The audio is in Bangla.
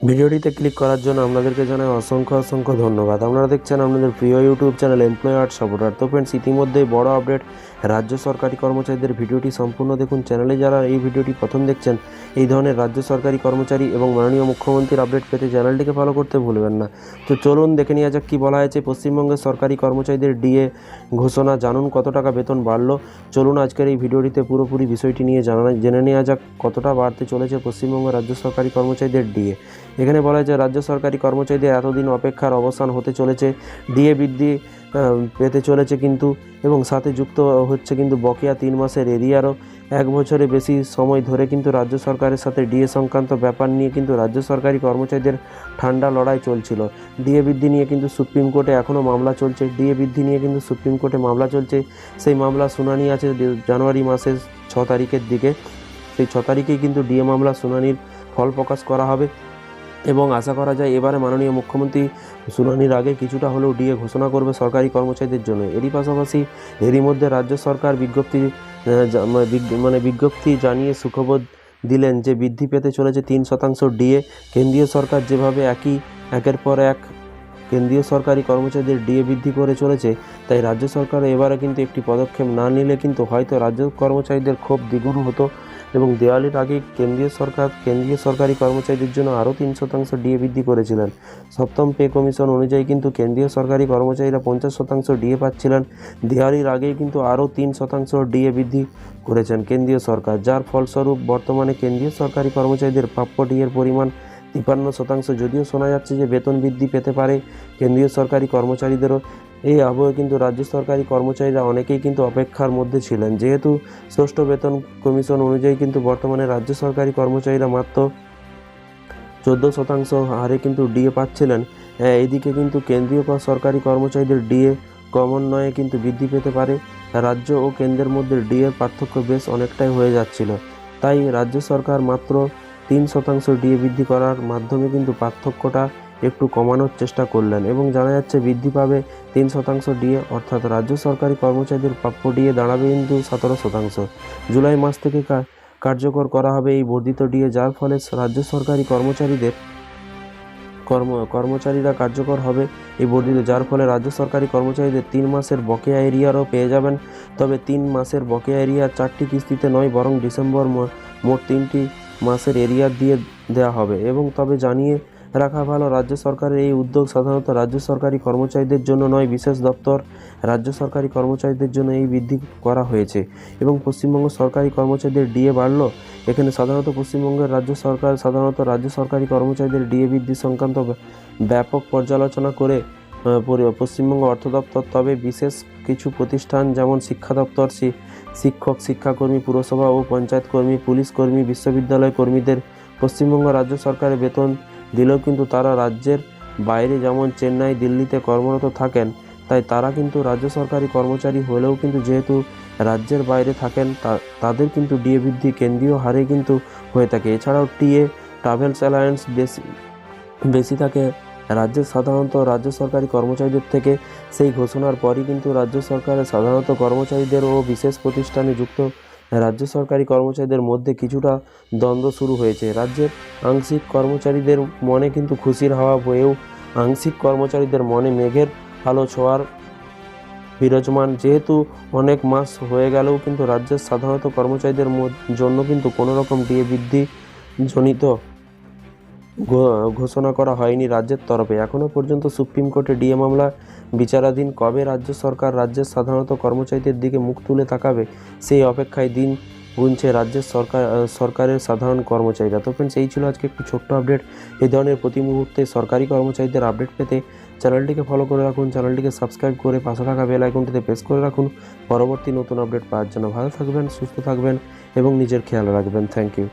ভিডিওটিতে ক্লিক করার জন্য আপনাদেরকে জানাই অসংখ্য অসংখ্য ধন্যবাদ। আপনারা দেখছেন আপনাদের প্রিয় ইউটিউব চ্যানেল এমপ্লয়ার সাপোর্টার তো ফ্রেন্ডস ইতিমধ্যেই বড় আপডেট রাজ্য সরকারি কর্মচারীদের ভিডিওটি সম্পূর্ণ দেখুন। চ্যানেলে যারা এই ভিডিওটি প্রথম দেখছেন, এই ধরনের রাজ্য সরকারি কর্মচারী এবং মাননীয় মুখ্যমন্ত্রীর আপডেট পেতে চ্যানেলটিকে ফলো করতে ভুলবেন না। তো চলুন দেখে নেওয়া যাক কী বলা হয়েছে। পশ্চিমবঙ্গের সরকারি কর্মচারীদের ডিএ ঘোষণা জানুন, কত টাকা বেতন বাড়লো। চলুন আজকের এই ভিডিওটিতে পুরোপুরি বিষয়টি নিয়ে জানা জেনে নেওয়া যাক, কতটা বাড়তে চলেছে পশ্চিমবঙ্গ রাজ্য সরকারি কর্মচারীদের ডিএ। এখানে বলা হয়েছে, রাজ্য সরকারি কর্মচারীদের এতদিন অপেক্ষার অবসান হতে চলেছে। ডিএ বৃদ্ধি পেতে চলেছে কিন্তু এবং সাথে যুক্ত হচ্ছে কিন্তু বকেয়া তিন মাসের এরিয়ারও এক বছরে বেশি সময় ধরে কিন্তু রাজ্য সরকারের সাথে ডিএ সংক্রান্ত ব্যাপার নিয়ে কিন্তু রাজ্য সরকারি কর্মচারীদের ঠান্ডা লড়াই চলছিল। ডিএ বৃদ্ধি নিয়ে কিন্তু সুপ্রিম কোর্টে এখনও মামলা চলছে। ডিএ বৃদ্ধি নিয়ে কিন্তু সুপ্রিম কোর্টে মামলা চলছে। সেই মামলা শুনানি আছে জানুয়ারি মাসের ছ তারিখের দিকে। সেই ছ তারিখেই কিন্তু ডিএ মামলা শুনানির ফল প্রকাশ করা হবে। এবং আশা করা যায় এবারে মাননীয় মুখ্যমন্ত্রী শুনানির আগে কিছুটা হলেও ডিএ ঘোষণা করবে সরকারি কর্মচারীদের জন্য। এরই পাশাপাশি এরই মধ্যে রাজ্য সরকার বিজ্ঞপ্তি মানে মানে বিজ্ঞপ্তি জানিয়ে সুখবোধ দিলেন যে বৃদ্ধি পেতে চলেছে তিন শতাংশ ডিএ। কেন্দ্রীয় সরকার যেভাবে একই, একের পর এক কেন্দ্রীয় সরকারি কর্মচারীদের ডিএ বৃদ্ধি করে চলেছে, তাই রাজ্য সরকার এবারে কিন্তু একটি পদক্ষেপ না নিলে কিন্তু হয়তো রাজ্য কর্মচারীদের ক্ষোভ দ্বিগুণ হতো। এবং দেওয়ালির আগে কেন্দ্রীয় সরকার, কেন্দ্রীয় সরকারি কর্মচারীদের জন্য আরও তিন শতাংশ ডিএ বৃদ্ধি করেছিলেন। সপ্তম পে কমিশন অনুযায়ী কিন্তু কেন্দ্রীয় সরকারি কর্মচারীরা পঞ্চাশ শতাংশ ডিএ পাচ্ছিলেন। দেওয়ালির আগেই কিন্তু আরও তিন শতাংশ ডিএ বৃদ্ধি করেছেন কেন্দ্রীয় সরকার, যার ফলস্বরূপ বর্তমানে কেন্দ্রীয় সরকারি কর্মচারীদের প্রাপ্য ডিএর পরিমাণ তিপ্পান্ন শতাংশ। যদিও শোনা যাচ্ছে যে বেতন বৃদ্ধি পেতে পারে, কেন্দ্রীয় সরকারি কর্মচারীদেরও এই আবহে কিন্তু রাজ্য সরকারি কর্মচারীরা অনেকেই কিন্তু অপেক্ষার মধ্যে ছিলেন। যেহেতু ষষ্ঠ বেতন কমিশন অনুযায়ী কিন্তু বর্তমানে রাজ্য সরকারি কর্মচারীরা মাত্র চোদ্দ শতাংশ হারে কিন্তু ডিএ পাচ্ছিলেন। হ্যাঁ, এদিকে কিন্তু কেন্দ্রীয় সরকারি কর্মচারীদের ডিএ ক্রমান্বয়ে কিন্তু বৃদ্ধি পেতে পারে। রাজ্য ও কেন্দ্রের মধ্যে ডিএর পার্থক্য বেশ অনেকটাই হয়ে যাচ্ছিল। তাই রাজ্য সরকার মাত্র তিন শতাংশ ডিএ বৃদ্ধি করার মাধ্যমে কিন্তু পার্থক্যটা একটু কমানোর চেষ্টা করলেন এবং জানা যাচ্ছে বৃদ্ধি পাবে তিন শতাংশ ডিএ, অর্থাৎ রাজ্য সরকারি কর্মচারীদের প্রাপ্য ডিএ দাঁড়াবে কিন্তু সতেরো শতাংশ। জুলাই মাস থেকে কার্যকর করা হবে এই বর্ধিত ডিএ, যার ফলে রাজ্য সরকারি কর্মচারীদের কর্ম কর্মচারীরা কার্যকর হবে এই বর্ধিত, যার ফলে রাজ্য সরকারি কর্মচারীদের তিন মাসের বকেয়া এরিয়ারও পেয়ে যাবেন। তবে তিন মাসের বকেয়া এরিয়ার চারটি কিস্তিতে নয়, বরং ডিসেম্বর মোট তিনটি মাসের এরিয়ার দিয়ে দেওয়া হবে। এবং তবে জানিয়ে রাখা ভালো। রাজ্য সরকারের এই উদ্যোগ সাধারণত রাজ্য সরকারি কর্মচারীদের জন্য নয়, বিশেষ দপ্তর, রাজ্য সরকারি কর্মচারীদের জন্য এই বৃদ্ধি করা হয়েছে। এবং পশ্চিমবঙ্গ সরকারি কর্মচারীদের ডিএ বাড়লো। এখানে সাধারণত পশ্চিমবঙ্গের রাজ্য সরকার সাধারণত রাজ্য সরকারি কর্মচারীদের ডিএ বৃদ্ধি সংক্রান্ত ব্যাপক পর্যালোচনা করে পশ্চিমবঙ্গ অর্থ দপ্তর, তবে বিশেষ কিছু প্রতিষ্ঠান যেমন শিক্ষা দপ্তর শিক্ষক, শিক্ষাকর্মী, পুরসভা ও পঞ্চায়েত কর্মী, পুলিশ কর্মী, বিশ্ববিদ্যালয় কর্মীদের পশ্চিমবঙ্গ রাজ্য সরকারের বেতন দিলেও কিন্তু তারা রাজ্যের বাইরে যেমন চেন্নাই, দিল্লিতে কর্মরত থাকেন, তাই তারা কিন্তু রাজ্য সরকারি কর্মচারী হলেও কিন্তু যেহেতু রাজ্যের বাইরে থাকেন তাদের কিন্তু ডিএ বৃদ্ধি কেন্দ্রীয় হারে কিন্তু হয়ে থাকে। এছাড়াও টিএ, ট্রাভেলস অ্যালায়েন্স বেশি বেশি থাকে। রাজ্যের সাধারণত রাজ্য সরকারি কর্মচারীদের থেকে সেই ঘোষণার পরই কিন্তু রাজ্য সরকারের সাধারণত কর্মচারীদের ও বিশেষ প্রতিষ্ঠানে যুক্ত রাজ্য সরকারি কর্মচারীদের মধ্যে কিছুটা দ্বন্দ্ব শুরু হয়েছে। রাজ্যের আংশিক কর্মচারীদের মনে কিন্তু খুশির হাওয়া বয়েও আংশিক কর্মচারীদের মনে মেঘের আলো ছোঁয়ার বিরাজমান। যেহেতু অনেক মাস হয়ে গেলেও কিন্তু রাজ্যের সাধারণত কর্মচারীদের জন্য কিন্তু কোনো রকম ডিএ বৃদ্ধি জনিত ঘোষণা করা হয়নি রাজ্যের তরফে। এখনও পর্যন্ত সুপ্রিম কোর্টে ডিএ মামলা বিচারাধীন কবে রাজ্য সরকার রাজ্যের সাধারণত কর্মচারীদের দিকে মুখ তুলে তাকাবে, সেই অপেক্ষায় দিন গুনছে রাজ্যের সরকার সরকারের সাধারণ কর্মচারীরা। তো ফ্রেন্ডস এই ছিল আজকে একটি ছোট্ট আপডেট এই ধরনের প্রতি মুহূর্তে সরকারি কর্মচারীদের আপডেট পেতে চ্যানেলটিকে ফলো করে রাখুন চ্যানেলটিকে সাবস্ক্রাইব করে পাশে থাকা বেল আইকনটিতে প্রেস করে রাখুন। পরবর্তী নতুন আপডেট পাওয়ার জন্য ভালো থাকবেন, সুস্থ থাকবেন এবং নিজের খেয়াল রাখবেন। Thank you